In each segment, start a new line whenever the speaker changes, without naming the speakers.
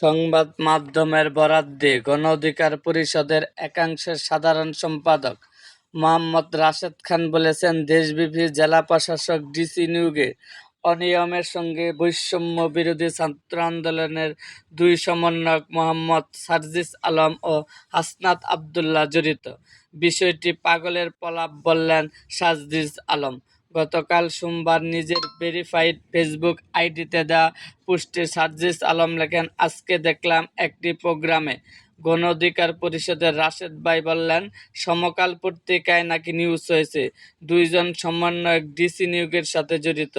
সংবাদ মাধ্যমের বরাত দিয়ে গণ অধিকার পরিষদের একাংশের সাধারণ সম্পাদক মোহাম্মদ রাশেদ খান বলেছেন, দেশব্যাপী জেলা প্রশাসক ডিসি নিয়োগে অনিয়মের সঙ্গে বৈষম্য বিরোধী ছাত্র আন্দোলনের দুই সমন্বয়ক মোহাম্মদ সার্জিস আলম ও হাসনাত আবদুল্লাহ জড়িত। বিষয়টি পাগলের পলাপ বললেন সার্জিস আলম। গতকাল সোমবার নিজের ভেরিফাইড ফেসবুক আইডিতে দেওয়া পোস্টে সার্জিস আলম লেখেন, আজকে দেখলাম একটি প্রোগ্রামে গণ অধিকার পরিষদের রাশেদ ভাই বললেন, সমকাল পত্রিকায় নাকি নিউজ হয়েছে। দুইজন সমন্বয়ক ডিসি নিয়োগের সাথে জড়িত।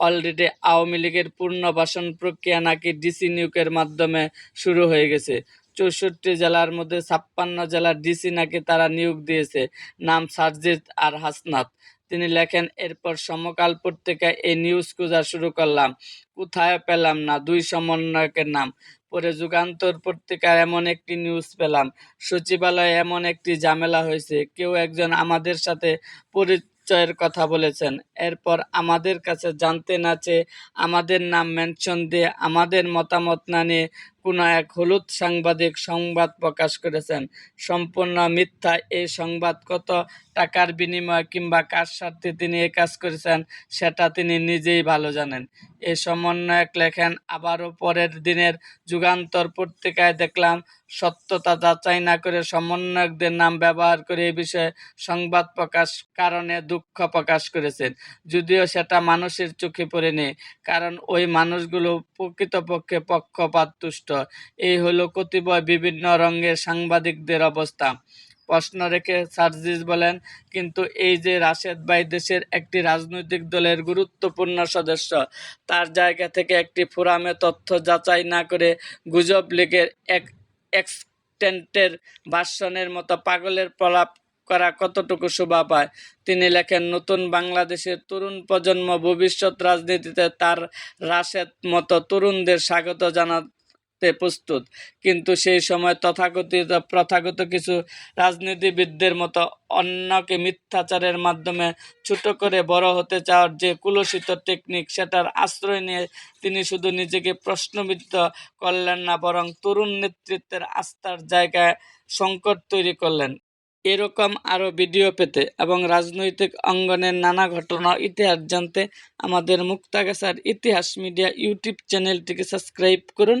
অলরেডি আওয়ামী লীগের পুনর্বাসন প্রক্রিয়া নাকি ডিসি নিয়োগের মাধ্যমে শুরু হয়ে গেছে। চৌষট্টি জেলার মধ্যে ছাপ্পান্ন জেলার ডিসি নাকি তারা নিয়োগ দিয়েছে। নাম সার্জিত আর হাসনাত। তিনি লেখেন, এরপর সমকাল পত্রিকায় এই নিউজ খোঁজা শুরু করলাম। কোথায় পেলাম না, দুই সমন্বয়কের নাম। পরে যুগান্তর পত্রিকার এমন একটি নিউজ পেলাম। সচিবালয়ে এমন একটি ঝামেলা হয়েছে। কেউ একজন আমাদের সাথে পরিচয়ের কথা বলেছেন। এরপর আমাদের কাছে জানতে না চেয়ে আমাদের নাম মেনশন দিয়ে আমাদের মতামত না নিয়ে কোনো এক হলুদ সাংবাদিক সংবাদ প্রকাশ করেছেন। সম্পূর্ণ মিথ্যা এই সংবাদ কত টাকার বিনিময়ে কিংবা কার স্বার্থে তিনি এ কাজ করেছেন সেটা তিনি নিজেই ভালো জানেন। এই সমন্বয়ক লেখেন, আবারও পরের দিনের যুগান্তর পত্রিকায় দেখলাম সত্যতা যাচাই না করে সমন্বয়কদের নাম ব্যবহার করে এ বিষয়ে সংবাদ প্রকাশ কারণে দুঃখ প্রকাশ করেছেন। যদিও সেটা মানুষের চোখে পড়েনি, কারণ ওই মানুষগুলো প্রকৃতপক্ষে পক্ষপাত তুষ্ট এই হলো কতিপয় বিভিন্ন রঙের সাংবাদিকদের অবস্থা। প্রশ্ন রেখে সার্জিস বলেন, কিন্তু এই যে রাশেদ ভাই দেশের একটি রাজনৈতিক দলের গুরুত্বপূর্ণ সদস্য, তার জায়গা থেকে একটি ফোরামে তথ্য যাচাই না করে গুজব লীগের এক এক্সটেন্টের ভাষণের মতো পাগলের প্রলাপ করা কতটুকু শোভা পায় তিনি লেখেন, নতুন বাংলাদেশের তরুণ প্রজন্ম ভবিষ্যৎ রাজনীতিতে তার রাশেদ মতো তরুণদের স্বাগত জানাতে প্রস্তুত। কিন্তু সেই সময় তথাকথিত, প্রথাগত কিছু রাজনীতিবিদদের মতো অন্যকে মিথ্যাচারের মাধ্যমে ছোট করে বড় হতে চাওয়ার যে কুলসিত টেকনিক, সেটার আশ্রয় নিয়ে তিনি শুধু নিজেকে প্রশ্নবিদ্ধ করলেন না, বরং তরুণ নেতৃত্বের আস্থার জায়গায় সংকট তৈরি করলেন। এরকম আরও ভিডিও পেতে এবং রাজনৈতিক অঙ্গনের নানা ঘটনা, ইতিহাস জানতে আমাদের মুক্তাগাছার ইতিহাস মিডিয়া ইউটিউব চ্যানেলটিকে সাবস্ক্রাইব করুন।